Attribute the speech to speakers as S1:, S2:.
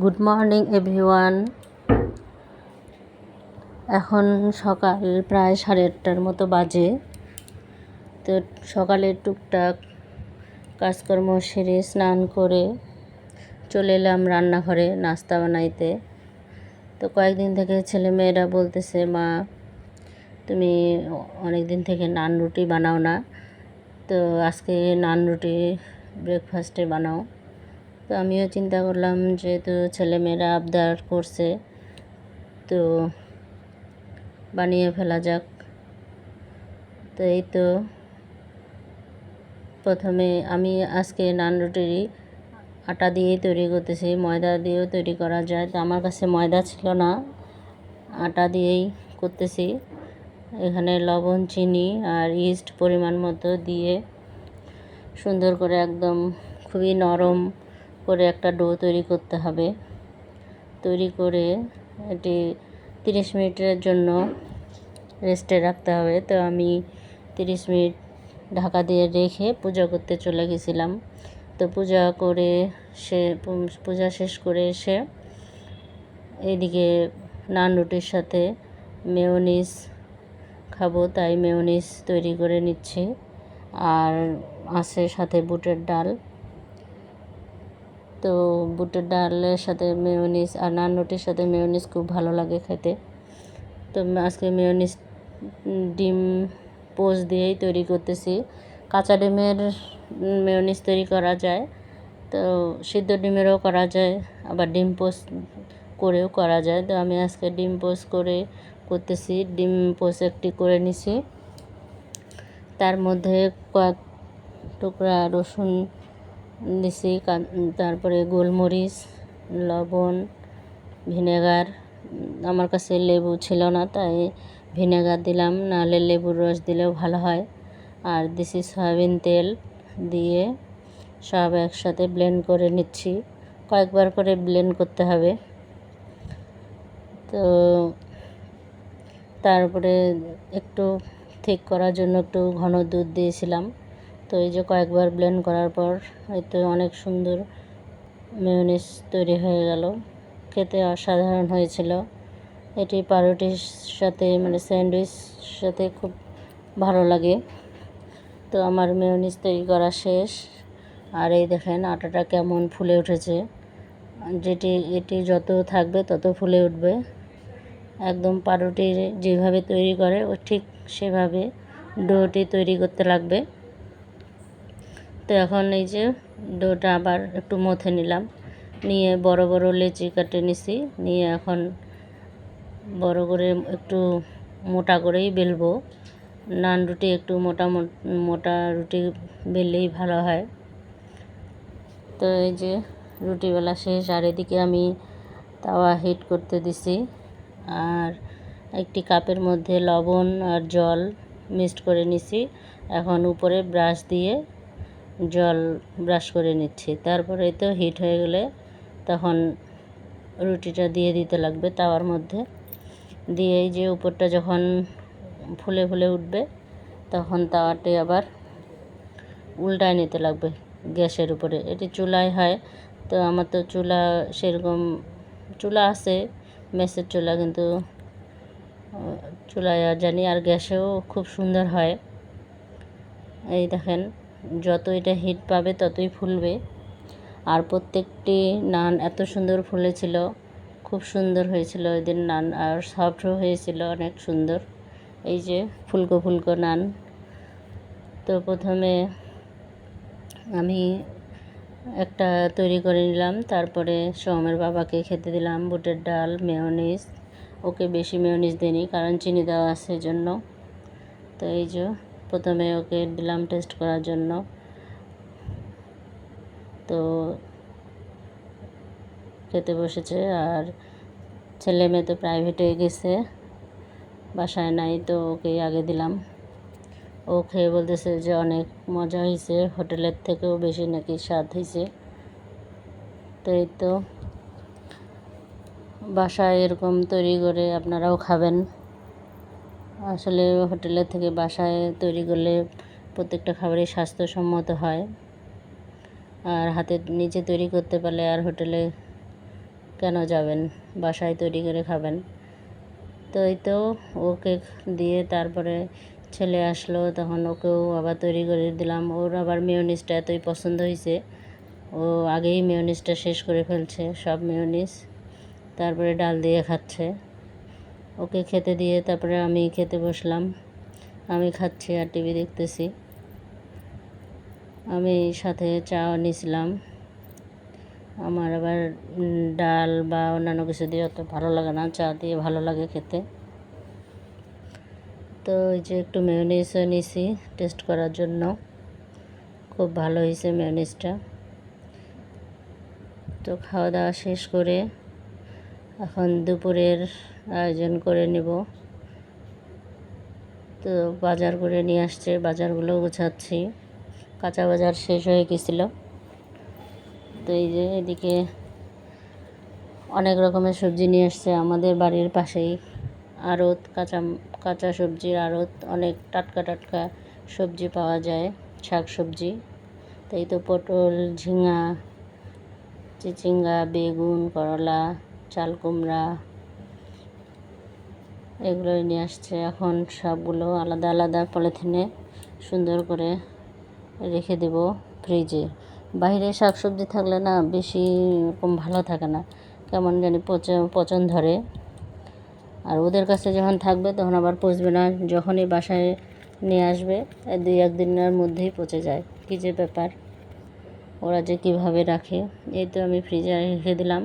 S1: Good morning everyone এখন সকাল প্রায় সাড়ে আটটার মতো বাজে। তো সকালে টুকটাক কাজকর্ম সেরে স্নান করে চলে এলাম রান্নাঘরে নাস্তা বানাইতে। তো কয়েকদিন থেকে ছেলে মেয়েরা বলতেছে, মা, তুমি অনেক দিন থেকে নান রুটি বানাও না। তো আজকে নান রুটি ব্রেকফাস্টে বানাও। তো আমিও চিন্তা করলাম যেহেতু ছেলেমেয়েরা আবদার করছে, তো বানিয়ে ফেলা যাক। তো এই তো প্রথমে আমি আজকে নান রুটি আটা দিয়েই তৈরি করতেছি, ময়দা দিয়েও তৈরি করা যায়। তো আমার কাছে ময়দা ছিল না, আটা দিয়েই করতেছি। এখানে লবণ, চিনি আর ইস্ট পরিমাণ মতো দিয়ে সুন্দর করে একদম খুবই নরম করে একটা ডো তৈরি করতে হবে। তৈরি করে এটি তিরিশ মিনিটের জন্য রেস্টে রাখতে হবে। তো আমি তিরিশ মিনিট ঢাকা দিয়ে রেখে পূজা করতে চলে গেছিলাম। তো পূজা করে সে, পূজা শেষ করে এসে এদিকে নান রুটির সাথে মেয়নিস খাব, তাই মেয়নিস তৈরি করে নিচ্ছি। আর আছে সাথে বুটের ডাল। তো বুটের ডালের সাথে মেয়নিস আর নান রুটির সাথে মেয়নিস খুব ভালো লাগে খেতে। তো আজকে মেয়নিস ডিম পোজ দিয়েই তৈরি করতেছি। কাঁচা ডিমের মেয়নিস তৈরি করা যায়। তো সিদ্ধ ডিমেরও করা যায়, আবার ডিম পোস করেও করা যায়। তো আমি আজকে ডিম পোস করে করতেছি। ডিম পোস একটি করে নিছি। তার মধ্যে কয়েক টুকরা রসুন দিছি তারপরে গোলমরিচ, লবণ, ভিনেগার আমার কাছে লেবু ছিল না, তাই ভিনেগার দিলাম। নাহলে লেবুর রস দিলেও ভালো হয়। আর দিছি সয়াবিন তেল দিয়ে সব একসাথে ব্লেন্ড করে নিচ্ছি। কয়েকবার করে ব্লেন্ড করতে হবে। তো তারপরে একটু ঠিক করার জন্য একটু ঘন দুধ দিয়েছিলাম। তো এই যে কয়েকবার ব্লেন্ড করার পর হয়তো অনেক সুন্দর মেয়নিস তৈরি হয়ে গেল। খেতে অসাধারণ হয়েছিল। এটি পাউরুটির সাথে মানে স্যান্ডউইচ সাথে খুব ভালো লাগে। তো আমার মেয়নিস তৈরি করা শেষ। আর এই দেখেন আটাটা কেমন ফুলে উঠেছে। যেটি, এটি যত থাকবে তত ফুলে উঠবে। একদম পাউরুটি যেভাবে তৈরি করে ও ঠিক সেভাবে ডোটি তৈরি করতে লাগবে। তো এখন এই যে ডোটা আবার একটু মথে নিলাম। নিয়ে বড় বড় লেচি কাটে নিছি। নিয়ে এখন বড় করে একটু মোটা করেই বেলবো। নান রুটি একটু মোটা মোটা রুটি বেললেই ভালো হয়। তো এই যে রুটিবেলা শেষ। আর এদিকে আমি তাওয়া হিট করতে দিছি। আর একটি কাপের মধ্যে লবণ আর জল মিক্সড করে নিছি। এখন উপরে ব্রাশ দিয়ে জল ব্রাশ করে নিচ্ছি। তারপরে তো হিট হয়ে গেলে তখন রুটিটা দিয়ে দিতে লাগবে তাওয়ার মধ্যে। দিয়ে যে উপরটা যখন ফুলে ফুলে উঠবে তখন তাওয়াটি আবার উল্টায় নিতে লাগবে গ্যাসের উপরে। এটি চুলায় হয়, তো আমার তো চুলা সেরকম, চুলা আছে, মেসের চুলা কিন্তু চুলায় জানি, আর গ্যাসেও খুব সুন্দর হয়। এই দেখেন যত এটা হিট পাবে, ততই ফুলবে। আর প্রত্যেকটি নান এত সুন্দর ফুলেছিল। খুব সুন্দর হয়েছিল দিন নান, আর সফটও হয়েছিল অনেক সুন্দর। এই যে ফুলকো ফুলকো নান। তো প্রথমে আমি একটা তৈরি করে নিলাম। তারপরে সোমের বাবাকে খেতে দিলাম, বুটের ডাল মেয়নিস ওকে বেশি মেয়নিস দিইনি, কারণ চিনি দেওয়া আছে জন্য তো এই যে প্রথমে ওকে দিলাম টেস্ট করার জন্য। তো খেতে বসেছে আর ছেলে মেয়ে তো প্রাইভেটে গেছে, বাসায় নাই তো ওকে আগে দিলাম। ও খেয়ে বলতেছে যে অনেক মজা হয়েছে হোটেলের থেকেও বেশি নাকি স্বাদ হয়েছে তো এই তো, বাসায় এরকম তৈরি করে আপনারাও খাবেন। আসলে হোটেলের থেকে বাসায় তৈরি করলে প্রত্যেকটা খাবারই স্বাস্থ্যসম্মত হয়। আর হাতে নিজে তৈরি করতে পারলে আর হোটেলে কেন যাবেন? বাসায় তৈরি করে খাবেন। তো এই তো ওকে দিয়ে তারপরে ছেলে আসলো, তখন ওকেও আবার তৈরি করে দিলাম। ওর আবার মেয়নিসটা এতই পছন্দ হয়েছে। ও আগেই মেয়নিসটা শেষ করে ফেলছে, সব মেয়নিস তারপরে ডাল দিয়ে খাচ্ছে। ওকে খেতে দিয়ে তারপরে আমি খেতে বসলাম। আমি খাচ্ছি আর টিভি দেখতেছি। আমি সাথে চাও নিয়েছিলাম আমার আবার ডাল বা অন্যান্য কিছু দিয়ে অত ভালো লাগে না, চা দিয়ে ভালো লাগে খেতে। তো ওই যে একটু মেয়নিসও নিয়েছি টেস্ট করার জন্য। খুব ভালো হয়েছে মেয়নিসটা তো খাওয়া দাওয়া শেষ করে এখন দুপুরের আয়োজন করে নেব। তো বাজার করে নিয়ে আসছে, বাজারগুলো গোছাচ্ছি। কাঁচা বাজার শেষ হয়ে গেছিল। তো এই যে এদিকে অনেক রকমের সবজি নিয়ে আসছে। আমাদের বাড়ির পাশেই আড়ত, কাঁচা কাঁচা সবজির আড়ত, অনেক টাটকা টাটকা সবজি পাওয়া যায়, শাক সবজি। তাই তো পটল, ঝিঙা, চিচিঙ্গা, বেগুন, করলা, চাল কুমড়া এগুলোই নিয়ে আসছে। এখন সবগুলো আলাদা আলাদা পলিথিনে সুন্দর করে রেখে দেব ফ্রিজে। বাইরে শাকসবজি থাকলে না বেশি এরকম ভালো থাকে না। কেমন জানি পচে, পচন ধরে। আর ওদের কাছে যখন থাকবে তখন আবার পচবে না। যখনই বাসায় নিয়ে আসবে দুই একদিনের মধ্যেই পচে যায়। কী যে ব্যাপার? ওরা যে কীভাবে রাখে, এই তো আমি ফ্রিজে রেখে দিলাম।